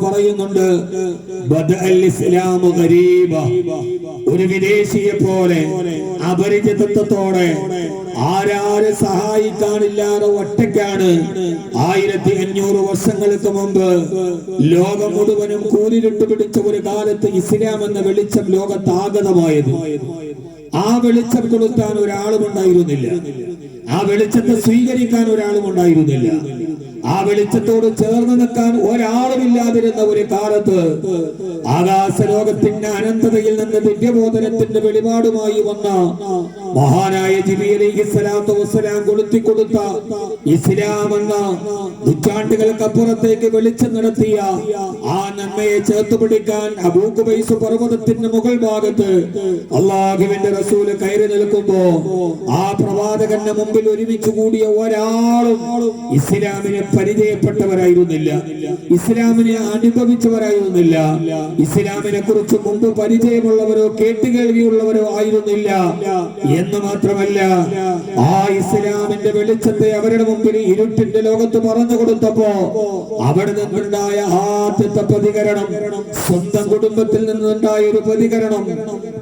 പറയുന്നുണ്ട് ഒരു വിദേശിയെ പോലെ അപരിചിതത്വത്തോടെ ആരാരെ സഹായിക്കാനില്ലാതെ ഒറ്റയ്ക്കാണ്. ആയിരത്തി അഞ്ഞൂറ് വർഷങ്ങൾക്ക് മുമ്പ് ലോകം മുഴുവനും കൂലിരുട്ട് പിടിച്ച ഒരു കാലത്ത് ഇസ്ലാം എന്ന വെളിച്ചം ലോകത്ത് ആഗതമായത് ആ വെളിച്ചം കൊടുക്കാൻ ഒരാളും ഉണ്ടായിരുന്നില്ല. ആ വെളിച്ചത്തെ സ്വീകരിക്കാൻ ഒരാളും ഉണ്ടായിരുന്നില്ല. ആ വെളിച്ചത്തോട് ചേർന്ന് നിൽക്കാൻ ഒരാളുമില്ലാതിരുന്ന ഒരു കാലത്ത് ആകാശ ലോകത്തിന്റെ അനന്തതയിൽ നിന്ന് ദിവ്യബോധനത്തിന്റെ വെളിപാടുമായി വന്ന മഹാനായ ജിബി അലൈഹി സ്വലാത്തു വസ്സലാം കൊളുത്തി കൊടുത്ത ഇസ്ലാം എന്ന നൂറ്റാണ്ടുകൾക്കപ്പുറത്തേക്ക് വെളിച്ചം നടത്തിയ ആ നന്മയെ ചേർത്ത് പിടിക്കാൻ അബൂക്കുബൈസ് പർവതത്തിന്റെ മുകൾ ഭാഗത്ത് അള്ളാഹുവിന്റെ റസൂൽ കയറി നിൽക്കുമ്പോ ആ പ്രവാചകന്റെ മുമ്പിൽ ഒരുമിച്ച് കൂടിയ ഒരാളും ഇസ്ലാമിനെ പരിചയപ്പെട്ടവരായിരുന്നില്ല. ഇസ്ലാമിനെ അനുഭവിച്ചവരായിരുന്നില്ല. ഇസ്ലാമിനെ കുറിച്ച് മുമ്പ് പരിചയമുള്ളവരോ കേട്ടുകേൾവിയുള്ളവരോ ആയിരുന്നില്ല. എന്ന് മാത്രമല്ല ആ ഇസ്ലാമിന്റെ വെളിച്ചത്തെ അവരുടെ മുമ്പിൽ ഇരുട്ടിന്റെ ലോകത്ത് പറഞ്ഞു കൊടുത്തപ്പോ അവിടെ നിന്നുണ്ടായ ആദ്യത്തെ പ്രതികരണം സ്വന്തം കുടുംബത്തിൽ നിന്നുണ്ടായ ഒരു പ്രതികരണം.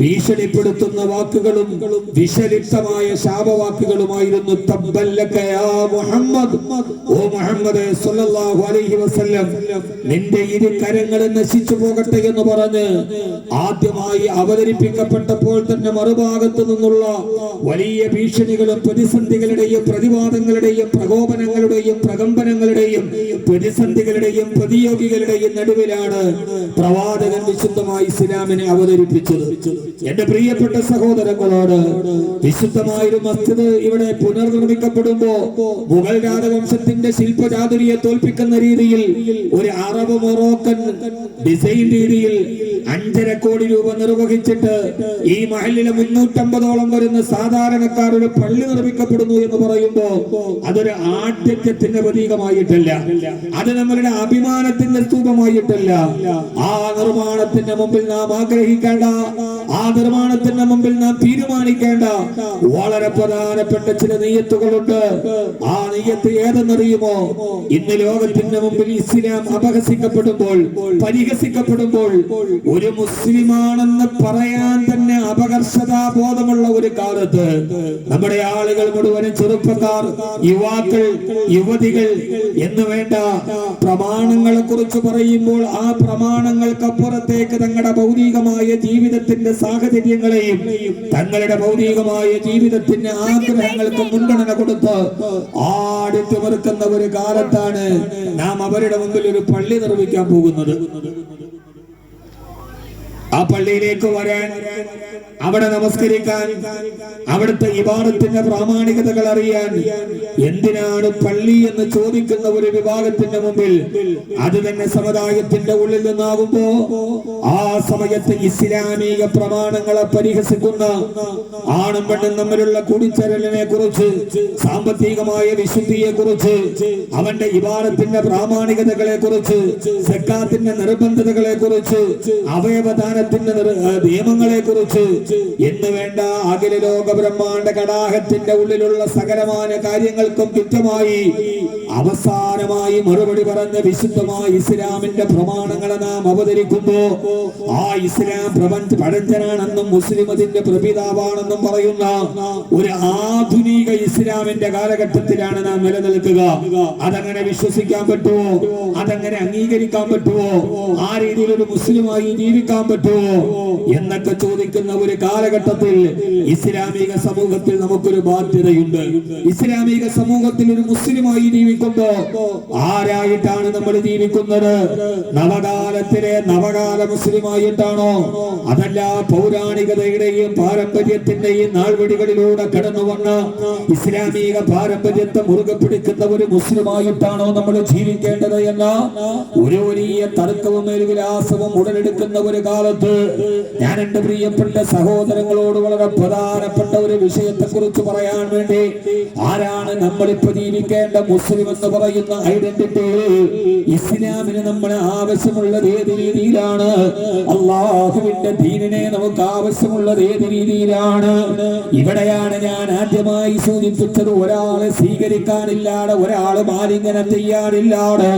ഭീഷണിപ്പെടുത്തുന്ന വാക്കുകളും വിഷലിപ്തമായ ശാപവാക്കുകളുമായിരുന്നു മുഹമ്മദ്. ഓ അലൈഹി വസല്ലം നിന്റെ ഇരു കരങ്ങളെ നശിച്ചു പോകട്ടെ എന്ന് പറഞ്ഞ് ആദ്യമായി അവതരിപ്പിക്കപ്പെട്ടപ്പോൾ തന്നെ മറുഭാഗത്തു നിന്നുള്ള വലിയ ഭീഷണികളും പ്രതിസന്ധികളുടെയും പ്രതിവാദങ്ങളുടെയും പ്രകോപനങ്ങളുടെയും പ്രകമ്പനങ്ങളുടെയും പ്രതിസന്ധികളുടെയും പ്രതിയോഗികളുടെയും നടുവിലാണ് പ്രവാചകൻ വിശുദ്ധമായി ഇസ്ലാമിനെ അവതരിപ്പിച്ചത്. എന്റെ പ്രിയപ്പെട്ട സഹോദരങ്ങളോട് വിശുദ്ധമായൊരു മസ്ജിദ് ഇവിടെ പുനർനിർമ്മിക്കപ്പെടുമ്പോ മുഗൾ രാജവംശത്തിന്റെ ശില്പചാതുരിയെ തോൽപ്പിക്കുന്ന രീതിയിൽ ഒരു അറബ് മൊറോക്കൻ ഡിസൈൻ രീതിയിൽ അഞ്ചര കോടി രൂപ നിർവഹിച്ചിട്ട് ഈ മഹലിലെ മുന്നൂറ്റമ്പതോളം വരുന്ന സാധാരണക്കാർ ഒരു പള്ളി നിർമ്മിക്കപ്പെടുന്നു എന്ന് പറയുമ്പോ അതൊരു ആഢ്യത്വത്തിന്റെ പ്രതീകമായിട്ടല്ല. അത് നമ്മളുടെ അഭിമാനത്തിന്റെ സ്തൂപമായിട്ടല്ല. ആ നിർമ്മാണത്തിന്റെ മുമ്പിൽ നാം ആഗ്രഹിക്കേണ്ട ആ നിർമ്മാണത്തിന്റെ മുമ്പിൽ നാം തീരുമാനിക്കേണ്ട വളരെ പ്രധാനപ്പെട്ട ചില നെയ്യത്തുകളുണ്ട്. ആ നെയ്യത്ത് ഏതെന്നറിയുമോ? ഇന്ന് ലോകത്തിന്റെ മുമ്പിൽ ഇസ്ലാം അപഹസിക്കപ്പെടുമ്പോൾ പരിഹസിക്കപ്പെടുമ്പോൾ ഒരു മുസ്ലിമാണെന്ന് പറയാൻ തന്നെ അപകർഷതാ ബോധമുള്ള ഒരു കാലത്ത് നമ്മുടെ ആളുകൾ മുഴുവനും ചെറുപ്പക്കാർ യുവാക്കൾ യുവതികൾ എന്ന് വേണ്ട പ്രമാണങ്ങളെ കുറിച്ച് പറയുമ്പോൾ ആ പ്രമാണങ്ങൾക്കപ്പുറത്തേക്ക് തങ്ങളുടെ ഭൗതികമായ ജീവിതത്തിന്റെ സാഹചര്യങ്ങളെയും തങ്ങളുടെ ഭൗതികമായ ജീവിതത്തിന് ആഗ്രഹങ്ങൾക്ക് മുൻഗണന കൊടുത്ത് ആടിത്തുമറുക്കുന്ന ഒരു കാലത്താണ് നാം അവരുടെ മുമ്പിൽ ഒരു പള്ളി നിർമ്മിക്കാൻ പോകുന്നത്. ആ പള്ളിയിലേക്ക് വരാൻ അവിടെ നമസ്കരിക്കാൻ അവിടുത്തെ ഇബാദത്തിന്റെ പ്രാമാണികതകൾ അറിയാൻ എന്തിനാണ് പള്ളി എന്ന് ചോദിക്കുന്ന ഒരു വിഭാഗത്തിന്റെ മുമ്പിൽ അത് തന്നെ സമുദായത്തിന്റെ ഉള്ളിൽ നിന്നാകുമ്പോ ആ സമയത്ത് ഇസ്ലാമിക പ്രമാണങ്ങളെ പരിഹസിക്കുന്ന ആണും പെണ്ണും തമ്മിലുള്ള കൂടിച്ചേരലിനെ കുറിച്ച് സാമ്പത്തികമായ വിശുദ്ധിയെ കുറിച്ച് അവന്റെ ഇബാദത്തിന്റെ പ്രാമാണികതകളെ കുറിച്ച് സക്കാത്തിന്റെ നിർബന്ധതകളെ കുറിച്ച് അവയവദാനത്തിന്റെ നിയമങ്ങളെ കുറിച്ച് എന്ന് വേണ്ട അഖില ലോക ബ്രഹ്മാണ്ട കടാഹത്തിന്റെ ഉള്ളിലുള്ള സകലമായ കാര്യങ്ങൾക്കും ചുറ്റമായി അവസാനമായി മറുപടി പറഞ്ഞ വിശുദ്ധമായ ഇസ്ലാമിന്റെ പ്രമാണങ്ങളെ നാം അവതരിക്കുമ്പോ ആ ഇസ്ലാം പ്രപഞ്ച പഴഞ്ചനാണെന്നും മുസ്ലിം അതിന്റെ പ്രപിതാവാണെന്നും പറയുന്ന ഒരു ആധുനിക ഇസ്ലാമിന്റെ കാലഘട്ടത്തിലാണ് നാം നിലനിൽക്കുക. അതങ്ങനെ വിശ്വസിക്കാൻ പറ്റുമോ? അതങ്ങനെ അംഗീകരിക്കാൻ പറ്റുമോ? ആ രീതിയിൽ ഒരു മുസ്ലിമായി ജീവിക്കാൻ പറ്റുമോ? എന്നൊക്കെ ചോദിക്കുന്ന ഒരു കാലഘട്ടത്തിൽ ഇസ്ലാമിക സമൂഹത്തിൽ നമുക്കൊരു ബാധ്യതയുണ്ട്. ഇസ്ലാമിക സമൂഹത്തിൽ ഒരു മുസ്ലിമായി ജീവിക്കുമ്പോ ആരായിട്ടാണ് നമ്മൾ ജീവിക്കുന്നത്? നവകാലത്തിലെ നവകാല മുസ്ലിമായിട്ടാണോ? അതല്ല പൗരാണികതയുടെയും പാരമ്പര്യത്തിന്റെയും നാൾവടികളിലൂടെ കടന്നു വന്ന ഇസ്ലാമിക പാരമ്പര്യത്തെ മുറുകെ പിടിക്കുന്ന ഒരു മുസ്ലിമായിട്ടാണോ നമ്മൾ ജീവിക്കേണ്ടത് എന്ന ഒരു വലിയ തർക്കവും വിലാസവും ഉടലെടുക്കുന്ന ഒരു കാലത്ത് സമയത്ത് ഞാൻ എന്റെ പ്രിയപ്പെട്ട സഹോദരങ്ങളോട് വളരെ പ്രധാനപ്പെട്ട ഒരു വിഷയത്തെ കുറിച്ച് പറയാൻ വേണ്ടി ആരാണ് നമ്മളിപ്പോ ജീവിക്കേണ്ട മുസ്ലിം എന്ന് പറയുന്ന ഐഡന്റിറ്റി ഇസ്ലാമിന് നമ്മളെ ആവശ്യമുള്ളത് ഏത് രീതിയിലാണ്? അള്ളാഹുവിന്റെ ദീനിനെ നമുക്ക് ആവശ്യമുള്ളത് ഏത് രീതിയിലാണ്? ഇവിടെയാണ് ഞാൻ ആദ്യമായി സൂചിപ്പിച്ചത് ഒരാളെ സ്വീകരിക്കാനില്ലാതെ ഒരാൾ മാലിന്യനം ചെയ്യാനില്ലാതെ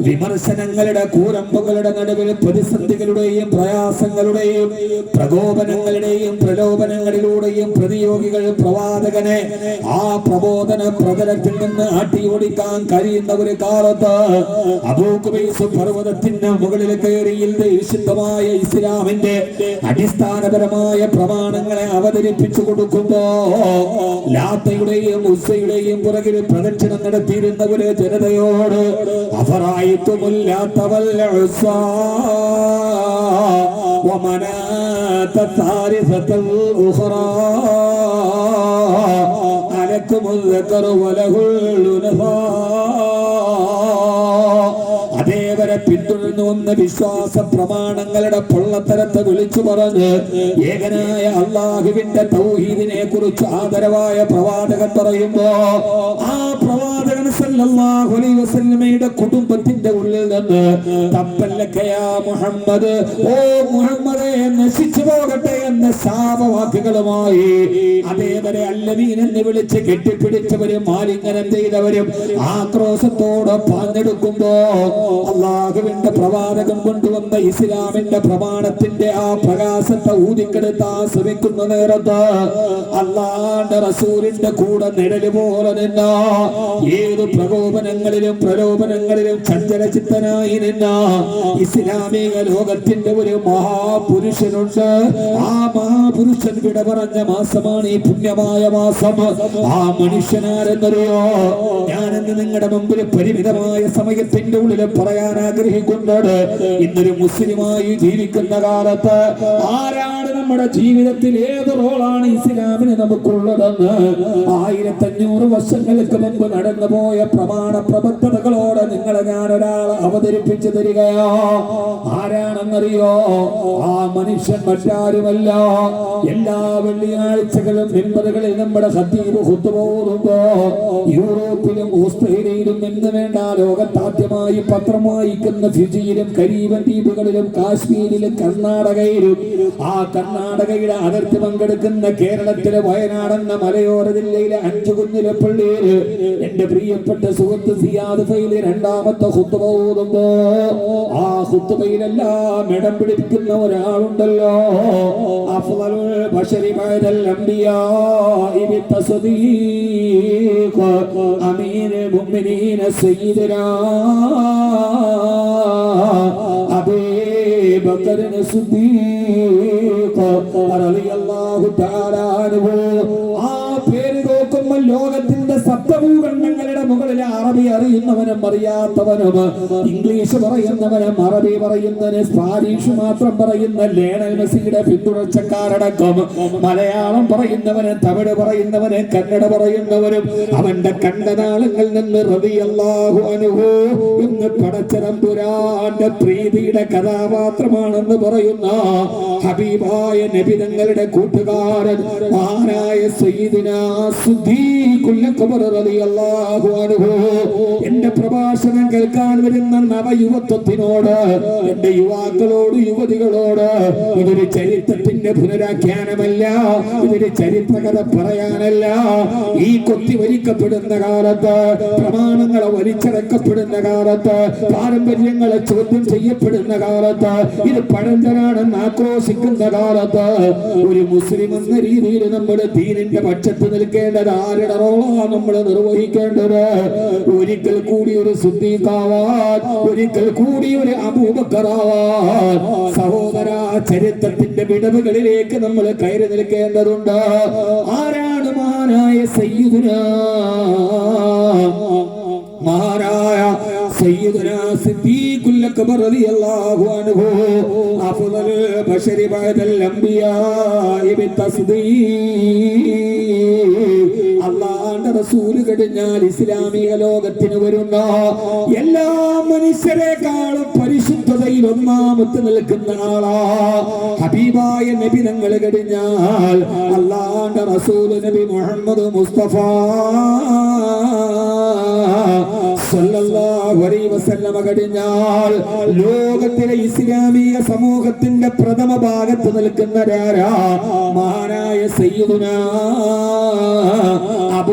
വിമർശനങ്ങളുടെ കൂരമ്പുകളുടെ നടുവിൽ പ്രതിസന്ധികളുടെയും പ്രയാസങ്ങളുടെയും പ്രകോപനങ്ങളുടെയും പ്രലോഭനങ്ങളിലൂടെയും പ്രതിയോഗികൾ പ്രവാചകനെ ആ പ്രബോധന പ്രതലത്തിൽ നിന്ന് ആട്ടിയോടിക്കാൻ കഴിയുന്ന ഒരു കാലത്ത് അബൂക്കുബൈസ് പർവതത്തിന്റെ മുകളിൽ കയറിയിൽ വിശുദ്ധമായ ഇസ്ലാമിന്റെ അടിസ്ഥാനപരമായ പ്രമാണങ്ങളെ അവതരിപ്പിച്ചു കൊടുക്കുമ്പോ ലാത്തയുടെയും ഉസ്സയുടെയും പുറകിൽ പ്രദക്ഷിണം നടത്തിയിരുന്ന ഒരു ജനതയോട് അഫറായിത്തുമില്ലാത്തവൽ ومناة الثالثة الأخرى ألكم الذكر وله الأنثى അതേവരെ പിന്തുടർന്നു വന്ന വിശ്വാസ പ്രമാണങ്ങളുടെ പൊള്ളത്തരത്തെ വിളിച്ചു പറഞ്ഞ് ഏകനായ അള്ളാഹുവിന്റെ തൗഹീദിനെ കുറിച്ച് ആദരവായ പ്രവാചകൻ പറയുമ്പോ ആ സല്ലല്ലാഹു അലൈഹി വസല്ലമയുടെ കുടുംബത്തിന്റെ ഉള്ളിൽ നിന്ന് തപ്പല്ലക്കയാ മുഹമ്മദ്. ഓ മുഹമ്മദേ നശിച്ചു പോകട്ടെ എന്ന ശാപവാക്കുകളുമായി അതേവരെ അല്ലവീൻ എന്ന് വിളിച്ച് കെട്ടിപ്പിടിച്ചവരും മാലിംഗനം ചെയ്തവരും ആക്രോശത്തോടെ പാഞ്ഞെടുക്കുമ്പോ അള്ളാഹുവിന്റെ പ്രവാചകം കൊണ്ടുവന്ന ഇസ്ലാമിന്റെ പ്രമാണത്തിന്റെ ആ പ്രകാശത്തെ ഊതിക്കെടുത്താൻ ശ്രമിക്കുന്ന നേരത്ത് അള്ളാന്റെ റസൂലിന്റെ കൂടെ നിഴൽ പോലെ നിന്ന പ്രകോപനങ്ങളിലും പ്രലോഭനങ്ങളിലും ചഞ്ചലചിത്തനായി നിന്ന ഇസ്ലാമിക ലോകത്തിന്റെ ഒരു മഹാപുരുഷനുണ്ട്. ആ മഹാപുരുഷൻ വിട പറഞ്ഞ മാസമാണ് ഈ പുണ്യമായ മാസം. ആ മനുഷ്യനാരെന്നറിയോ? ഞാനെന്ന് നിങ്ങളുടെ മുമ്പിൽ പരിമിതമായ സമയത്തിന്റെ ഉള്ളിൽ പറയാൻ ആഗ്രഹിക്കുന്നുണ്ട്. ഇന്നൊരു മുസ്ലിമായി ജീവിക്കുന്ന കാലത്ത് ആരാണ് നമ്മുടെ ജീവിതത്തിൽ ഏത് റോളാണ് ഇസ്ലാമിന് നമുക്കുള്ളതെന്ന് ആയിരത്തഞ്ഞൂറ് വർഷങ്ങൾക്ക് മുമ്പ് നടന്നു പോയ പ്രമാണ പ്രബദ്ധതകളോടെ നിങ്ങളെ ഞാൻ ഒരാൾ അവതരിപ്പിച്ചു തരികയോ. ആരാണെന്നറിയോ? ആ മനുഷ്യൻ മറ്റാരുമല്ല. എല്ലാ വെള്ളിയാഴ്ചകളും മെമ്പറുകളിൽ നമ്മുടെ സദ്യയിൽ ഹുത്തുപോകുമ്പോ യൂറോപ്പിലും ഓസ്ട്രേലിയയിലും എന്ന് വേണ്ട ലോകത്താദ്യമായി പത്രം വായിക്കുന്ന ഫിജിയിലും കരീബൻ ദ്വീപുകളിലും കാശ്മീരിലും കർണാടകയിലും ആ കർണാടകയുടെ അതിർത്തി പങ്കെടുക്കുന്ന കേരളത്തിലെ വയനാടെന്ന മലയോര ജില്ലയിലെ അഞ്ചു കുഞ്ഞിലെ പള്ളിയിൽ എന്റെ പ്രിയപ്പെട്ട സുഹൃത്ത് സിയാദ് ഫൈലി രണ്ടാമത്തെ ഹുത്തുബ ഓതുമ്പോ ആ ഹുത്തുബയിലെല്ലാം ഇടം പിടിക്കുന്ന ഒരാളുണ്ടല്ലോ. അമീന് മുമ്മിനീന സയ്യിദനാ അബീ ബക്കർ സുദ്ദീഖ് റളിയല്ലാഹു തആല അൻഹു ആ പേര് നോക്കുമ്പോൾ ലോകത്തിന്റെ സപ്തഭൂഖണ്ഡങ്ങളുടെ മുകളിൽ അറബി അറിയുന്നവനും അറിയാത്തവനും ഇംഗ്ലീഷ് പറയുന്നവനും അറബി പറയുന്നതിന് സ്പാനിഷ് മാത്രം പറയുന്ന ലേണൽ മെസ്സിയുടെ പിന്തുടർച്ചക്കാരടക്കം. മലയാളം പറയുന്നവനും തമിഴ് പറയുന്നവനും കന്നഡ പറയുന്നവരും അവന്റെ കണ്ടനാളങ്ങളിൽ നിന്ന് റളിയല്ലാഹു അൻഹു എന്ന് പടച്ചതമ്പുരാന്റെ പ്രീതിയുടെ കഥാപാത്രമാണെന്ന് പറയുന്ന ഹബീബായ നബിതങ്ങളുടെ കൂട്ടുകാരൻ മഹാനായ സയ്യിദിനാ സുദ്ദീഖുൽ അക്ബർ എന്റെ പ്രഭാഷണം കേൾക്കാൻ വരുന്ന നവയുവത്വത്തിനോട് എന്റെ യുവാക്കളോട് യുവതികളോട് ഇതൊരു ചരിത്രത്തിന്റെ പുനരാഖ്യാനമല്ല ഇതൊരു ചരിത്രകഥ പറയാനല്ല. ഈ കൊത്തി വലിക്കപ്പെടുന്ന കാലത്ത് പ്രമാണങ്ങളെ വലിച്ചടക്കപ്പെടുന്ന കാലത്ത് പാരമ്പര്യങ്ങളെ ചോദ്യം ചെയ്യപ്പെടുന്ന കാലത്ത് ഇത് പഴഞ്ചനാണെന്ന് ആക്രോശിക്കുന്ന കാലത്ത് ഒരു മുസ്ലിം എന്ന രീതിയിൽ നമ്മുടെ ദീനിന്റെ പക്ഷത്ത് നിൽക്കേണ്ടത് ആരുടെ റോളാണ് നമ്മൾ നിർവഹിക്കേണ്ടത് ഒരിക്കൽ കൂടി ഒരു സുദ്ദീഖാവാൻ ഒരിക്കൽ കൂടി ഒരു അബൂബക്കറാവാൻ സഹോദര ചരിത്രത്തിന്റെ വിടവുകളിലേക്ക് നമ്മൾ കയറി നിൽക്കേണ്ടതുണ്ട് ആരാണ് മഹാനായ സയ്യിദുന മഹാനായ سيدنا صديق الأكبر رضي الله عنه أفضل البشر بعد الأنبياء بالتصديق അള്ളാന്റെ റസൂൽ കഴിഞ്ഞാൽ ഇസ്ലാമിക ലോകത്തിന് വരുന്ന എല്ലാ മനുഷ്യരെക്കാളും പരിശുദ്ധതയിൽ ഒന്നാമത്ത് നിൽക്കുന്ന ആളാ. ഹബീബായ നബി ഞങ്ങൾ കഴിഞ്ഞാൽ അള്ളാന്റെ റസൂൽ നബി മുഹമ്മദ് മുസ്തഫ കഴിഞ്ഞാൽ ലോകത്തിലെ ഇസ്ലാമിക സമൂഹത്തിന്റെ പ്രഥമ ഭാഗത്ത് നിൽക്കുന്നവരാരാ മഹാനായ സയ്യിദുന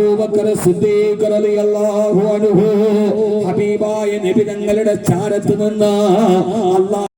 അബൂബക്കർ സിദ്ദീഖ് റളിയല്ലാഹു അൻഹു ഹബീബായ നബി തങ്ങളുടെ ചാരത്ത് നിന്ന് അല്ലാഹ്